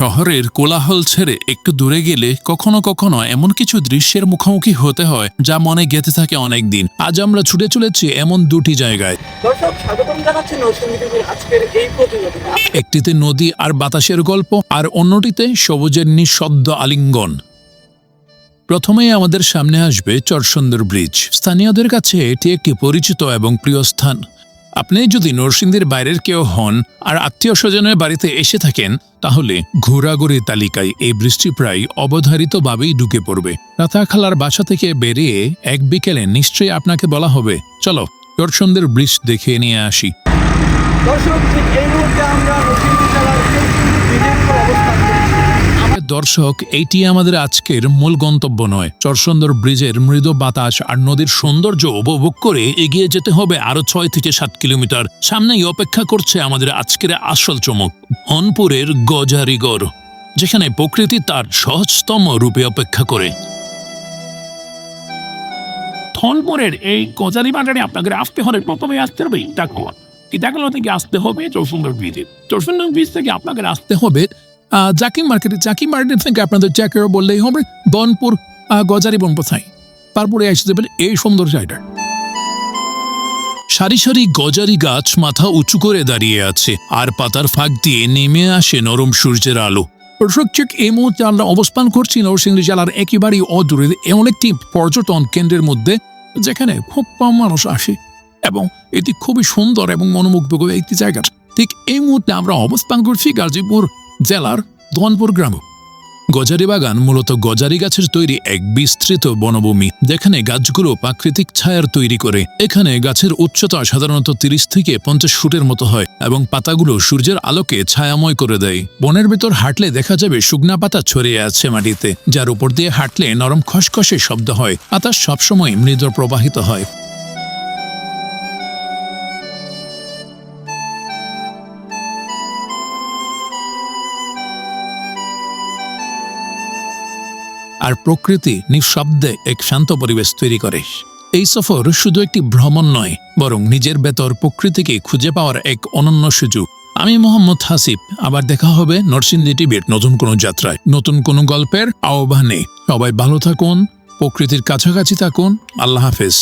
শহরের কোলাহল ছেড়ে একটু দূরে গেলে কখনো কখনো এমন কিছু দৃশ্যের মুখোমুখি হতে হয় যা মনে গেঁথে থাকে অনেক দিন আজ আমরা ছুটে চলেছি এমন দুটি জায়গায়। একটিতে নদী আর বাতাসের গল্প আর অন্যটিতে সবুজের নিঃশব্দ আলিঙ্গন। প্রথমেই আমাদের সামনে আসবে চরসুন্দর ব্রিজ। স্থানীয়দের কাছে এটি একটি পরিচিত এবং প্রিয় স্থান। আপনি যদি নরসিংদীর বাইরের কেউ হন আর আত্মীয় স্বজনের বাড়িতে এসে থাকেন, তাহলে ঘোরাঘুরি তালিকায় এই বৃষ্টি প্রায় অবধারিতভাবেই ঢুকে পড়বে। রাতাখালার বাসা থেকে বেরিয়ে এক বিকেলে নিশ্চয়ই আপনাকে বলা হবে। চলো দর্শনদের বৃষ্টি দেখে নিয়ে আসি। দর্শক এই মুহূর্তে আমরা নরসিংদী জেলার চৌচুন্ডি ব্রিজের উপর অবস্থান করছি দর্শক, এইটি আমাদের আজকের মূল গন্তব্য নয়। চরসুন্দর ব্রিজের মৃদু বাতাস আর নদীর সৌন্দর্য উপভোগ করে এগিয়ে যেতে হবে আরও ছয় থেকে সাত কিলোমিটার। সামনেই অপেক্ষা করছে আমাদের আজকের আসল চমক ধনপুরের গজারিগড়, যেখানে প্রকৃতি তার সহজতম রূপে অপেক্ষা করে। থলপুরের এই গজারি বাজারে আপনাকে আসতে হলে প্রথমে আসতে হবে টাকুয়া টাকুয়া থেকে আসতে হবে চৌসুন্দর ব্রিজে। চৌসুন্দর ব্রিজ থেকে আপনাকে আসতে হবে জাকি মার্কেটে জাকি মার্কেট থেকে আপনাদের চ্যাকেরও বললেই হবে দনপুর আহ, গজারি বনপথায়। তারপরে এসে যাবেন এই সুন্দর জায়গা সারি সারি গজারি গাছ মাথা উঁচু করে দাঁড়িয়ে আছে আর পাতার ফাঁক দিয়ে নেমে আসে নরম সূর্যের আলো। দর্শক এই মুহূর্তে আমরা অবস্থান করছি নরসিংদী জেলার একেবারেই অদূরে এমন একটি পর্যটন কেন্দ্রের মধ্যে যেখানে খুব কম মানুষ আসে এবং এটি খুবই সুন্দর এবং মনোমুগ্ধকর একটি জায়গা। ঠিক এই মুহূর্তে আমরা অবস্থান করছি গাজীপুর জেলার ধনপুর গ্রামে। গজারি বাগান মূলত গজারি গাছের তৈরি এক বিস্তৃত বনভূমি। যেখানে গাছগুলো প্রাকৃতিক ছায়ার তৈরি করে। এখানে গাছের উচ্চতা সাধারণত তিরিশ থেকে পঞ্চাশ ফুটের মতো হয় এবং পাতাগুলো সূর্যের আলোকে ছায়াময় করে দেয়। বনের ভেতর হাঁটলে দেখা যাবে শুকনা পাতা ছড়িয়ে আছে মাটিতে, যার উপর দিয়ে হাঁটলে নরম খসখসে শব্দ হয়। বাতাস সবসময় মৃদু প্রবাহিত হয়। আর প্রকৃতি নিঃশব্দে এক শান্ত পরিবেশ তৈরি করে। এই সফর শুধু একটি ভ্রমণ নয়, বরং নিজের বেতর প্রকৃতিকে খুঁজে পাওয়ার এক অনন্য সুযোগ। আমি মোহাম্মদ হাসিফ আবার দেখা হবে নরসিংদী টিভির নতুন কোনো যাত্রায়। নতুন কোনো গল্পের আহ্বানে সবাই ভালো থাকুন, প্রকৃতির কাছাকাছি থাকুন, আল্লাহ হাফেজ।